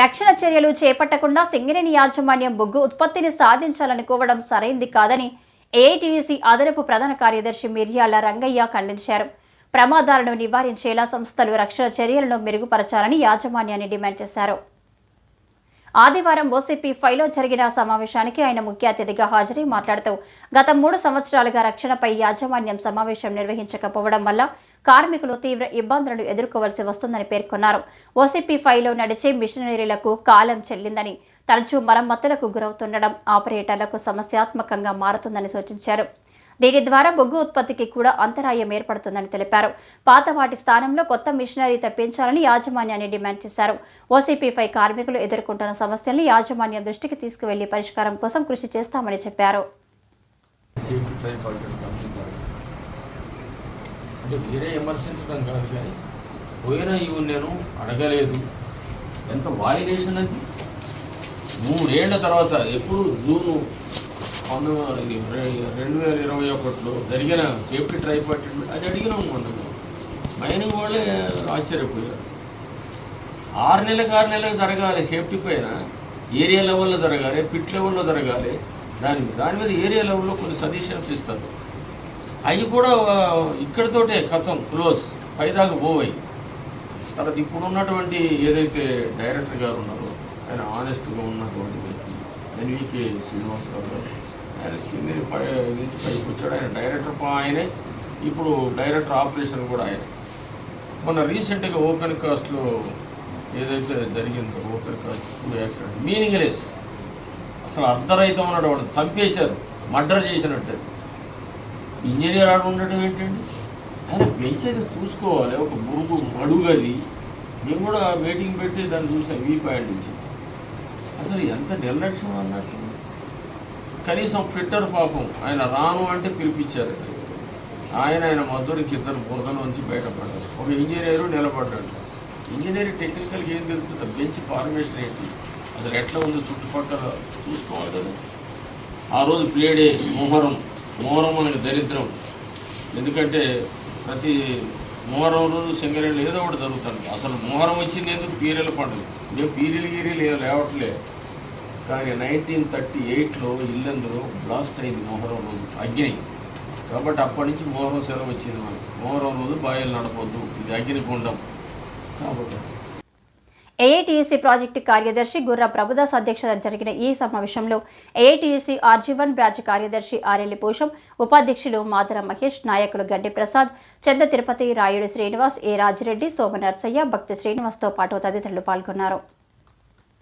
రక్షణ చర్యలు చేపట్టకుండా సింగరేణి యాజమాన్యం బొగ్గు ఉత్పత్తిని సాధించాలనుకోవడం సరైంది కాదని ఏఐటీయూసీ అదనపు ప్రధాన కార్యదర్శి మిర్యాల రంగయ్య ఖండించారు. ప్రమాదాలను నివారించేలా సంస్థలు రక్షణ చర్యలను మెరుగుపరచాలని యాజమాన్యాన్ని డిమాండ్ చేశారు. ఆదివారం ఓసీపీ ఫైలో జరిగిన సమావేశానికి ఆయన ముఖ్య అతిథిగా హాజరై మాట్లాడుతూ గత మూడు సంవత్సరాలుగా రక్షణపై యాజమాన్యం సమావేశం నిర్వహించకపోవడం వల్ల కార్మికులు తీవ్ర ఇబ్బందులను ఎదుర్కోవలసి వస్తుందని పేర్కొన్నారు. ఓసీపీ ఫైలో నడిచే మిషనరీలకు కాలం చెల్లిందని తరచూ మరమ్మతులకు గురవుతుండడం ఆపరేటర్లకు సమస్యాత్మకంగా మారుతుందని సూచించారు. దీని ద్వారా బొగ్గు ఉత్పత్తికి కూడా అంతరాయం ఏర్పడుతుందని తెలిపారు. పాత వాటి స్థానంలో కొత్త మిషనరీ తెప్పించాలని యాజమాన్యాన్ని డిమాండ్ చేశారు. ఓసీపీపై కార్మికులు ఎదుర్కొంటున్న సమస్యలను యాజమాన్యం దృష్టికి తీసుకువెళ్ళి పరిష్కారం కోసం కృషి చేస్తామని చెప్పారు. అంటే వేరే విమర్శించడం కాదు కానీ పోయిన ఇవి నేను అడగలేదు. ఎంత వాలిడేషన్ అది? మూడేళ్ళ తర్వాత ఎప్పుడు జూను పంతొమ్మిది రెండు వేల ఇరవై ఒకటిలో జరిగిన సేఫ్టీ ట్రై పట్టి అది అడిగినాం మనం మైనింగ్ వాళ్ళే ఆశ్చర్యపోయారు. ఆరు నెలలకు ఆరు నెలలకు జరగాలి సేఫ్టీ పైన ఏరియా లెవెల్లో జరగాలి పిట్ లెవెల్లో జరగాలి దాని దాని మీద ఏరియా లెవెల్లో కొన్ని సజెషన్స్ ఇస్తారు. అవి కూడా ఆ, ఇక్కడితోటే కథం క్లోజ్ పైదాకా పోవాయి. తర్వాత ఇప్పుడు ఉన్నటువంటి ఏదైతే డైరెక్టర్ గారు ఉన్నారో ఆయన ఆనెస్ట్గా ఉన్నటువంటి వ్యక్తి ఎన్వికే శ్రీనివాసరావు గారు. ఆయన కింద పై నుంచి పైకి వచ్చాడు ఆయన డైరెక్టర్ ఆయనే. ఇప్పుడు డైరెక్టర్ ఆపరేషన్ కూడా ఆయన. మొన్న రీసెంట్గా ఓపెన్ కాస్ట్లో ఏదైతే జరిగిందో open cast accident accident meaningless అసలు అర్ధరహితం ఉన్నాడు వాడు. చంపేశారు. మర్డర్ చేసినట్టు. ఇంజనీర్ ఆడ ఉండడం ఏంటండి? ఆయన బెంచ్ అయితే చూసుకోవాలి. ఒక మురుగు మడుగది. మేము కూడా వెయిటింగ్ పెట్టి దాన్ని చూసాం వీ పాయింట్ నుంచి. అసలు ఎంత నిర్లక్ష్యం అన్నట్టు. కనీసం ఫిట్టర్ పాపం ఆయన రాను అంటే పిలిపించారు. ఆయన ఆయన మధురికి ఇద్దరు బురదలోంచి బయటపడ్డారు. ఒక ఇంజనీరు నిలబడ్డాడు. ఇంజనీరింగ్ టెక్నికల్గా ఏం తెలుస్తుంది? బెంచ్ ఫార్మేషన్ ఏంటి? అసలు ఎట్లా ఉందో చుట్టుపక్కల చూసుకోవాలి కదా. ఆ రోజు ప్లేడే మొహరం మొహరం మనకి దరిద్రం. ఎందుకంటే ప్రతి మొహరం రోజు సింగరేళ్ళు ఏదో ఒకటి జరుగుతుంది. అసలు మొహరం వచ్చింది ఎందుకు? పీరియల పండుగ. నేను పీరియలు గీరియలు లేవట్లే. కానీ నైన్టీన్ థర్టీ ఎయిట్లో ఇల్లందులో బ్లాస్ట్ అయింది మొహరం రోజు అగ్ని. కాబట్టి అప్పటి నుంచి మొహరం సెలవు వచ్చింది మనకి. మొహరం రోజు బాయిలు నడపొద్దు. ఇది అగ్నిగుండం. కాబట్టి ఏఐటీఎస్సీ ప్రాజెక్టు కార్యదర్శి గుర్ర ప్రభుదాస్ అధ్యక్షతన జరిగిన ఈ సమావేశంలో ఏఐటీయూసీ ఆర్జీవన్ బ్రాంచ్ కార్యదర్శి ఆర్ఎల్లి పూషం ఉపాధ్యక్షులు మాదర మహేష్ నాయకులు గడ్డి ప్రసాద్ చంద తిరుపతి రాయుడు శ్రీనివాస్ ఏ రాజిరెడ్డి సోమనర్సయ్య భక్తి శ్రీనివాస్తో పాటు తదితరులు పాల్గొన్నారు.